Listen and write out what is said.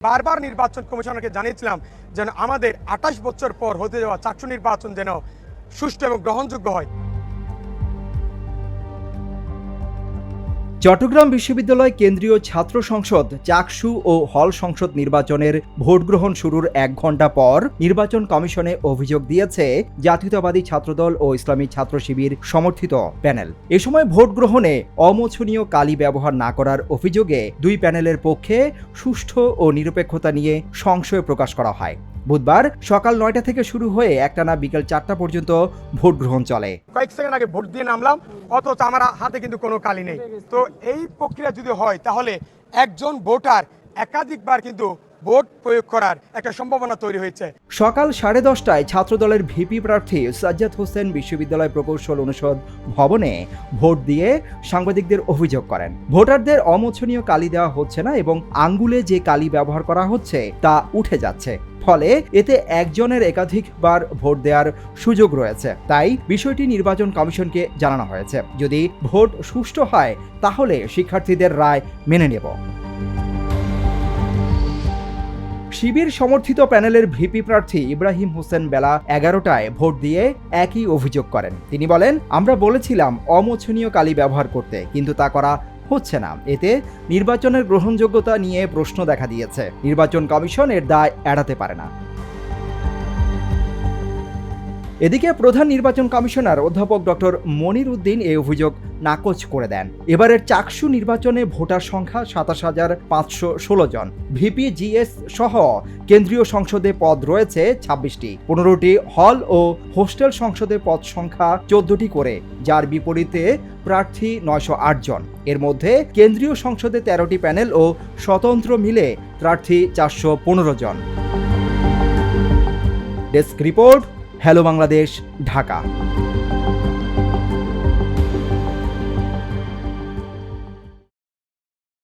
বারবার নির্বাচন কমিশনারকে জানিয়েছিলাম যেন আমাদের আঠাশ বছর পর হতে যাওয়া চারশো নির্বাচন যেন সুষ্ঠু এবং গ্রহণযোগ্য হয়। চট্টগ্রাম বিশ্ববিদ্যালয় কেন্দ্রীয় ছাত্র সংসদ, চাকসু ও হল সংসদ নির্বাচনের ভোটগ্রহণ শুরুর এক ঘণ্টা পর নির্বাচন কমিশনে অভিযোগ দিয়েছে জাতীয়তাবাদী ছাত্রদল ও ইসলামী ছাত্র শিবির সমর্থিত প্যানেল। এ সময় ভোট গ্রহণে অমোছনীয় কালি ব্যবহার না করার অভিযোগে দুই প্যানেলের পক্ষে সুষ্ঠু ও নিরপেক্ষতা নিয়ে সংশয় প্রকাশ করা হয়। বুধবার সকাল নয়টা থেকে শুরু হয়ে একটানা বিকেল চারটা পর্যন্ত ভোট গ্রহণ চলে। কয়েক সেকেন্ড আগে ভোট দিয়ে নামলাম, অথচ আমার হাতে কিন্তু কোনো কালি নেই। তো এই প্রক্রিয়া যদি হয়, তাহলে একজন ভোটার একাধিকবার কিন্তু ভোট প্রয়োগ করার একটা সম্ভাবনা তৈরি হয়েছে। সকাল সাড়ে দশটায় ছাত্রদলের ভিপি প্রার্থী সাজ্জাদ হোসেন বিশ্ববিদ্যালয় প্রকৌশল অনুষদ ভবনে ভোট দিয়ে সাংবাদিকদের অভিযোগ করেন। ভোটারদের অমোছনীয় কালি দেওয়া হচ্ছে না এবং আঙ্গুলে যে কালি ব্যবহার করা হচ্ছে তা উঠে যাচ্ছে। ফলে এতে একজনের একাধিকবার ভোট দেওয়ার সুযোগ রয়েছে। তাই বিষয়টি নির্বাচন কমিশনকে জানানো হয়েছে। যদি ভোট সুষ্ঠু হয়, তাহলে শিক্ষার্থীদের রায় মেনে নেব। শিবির সমর্থিত প্যানেলের ভিপি প্রার্থী ইব্রাহিম হোসেন বেলা এগারোটায় ভোট দিয়ে একই অভিযোগ করেন। তিনি বলেন, আমরা বলেছিলাম অমোছনীয় কালি ব্যবহার করতে, কিন্তু তা করা হচ্ছে না। এতে নির্বাচনের গ্রহণযোগ্যতা নিয়ে প্রশ্ন দেখা দিয়েছে। নির্বাচন কমিশন এর দায় এড়াতে পারে না। এদিকে প্রধান নির্বাচন কমিশনার অধ্যাপক ডক্টর মনির উদ্দিন এই অভিযোগ নাকচ করে দেন। এবারের চাকসু নির্বাচনে ভোটার সংখ্যা সাতাশ হাজার পাঁচশো ষোলো জন। ভিপি জিএস সহ কেন্দ্রীয় সংসদে পদ রয়েছে ছাব্বিশটি। পনেরোটি হল ও হোস্টেল সংসদে পদ সংখ্যা চোদ্দটি করে, যার বিপরীতে প্রার্থী নয়শো আট জন। এর মধ্যে কেন্দ্রীয় সংসদে তেরোটি প্যানেল ও স্বতন্ত্র মিলে প্রার্থী চারশো পনেরো জন। Desk report hello Bangladesh Dhaka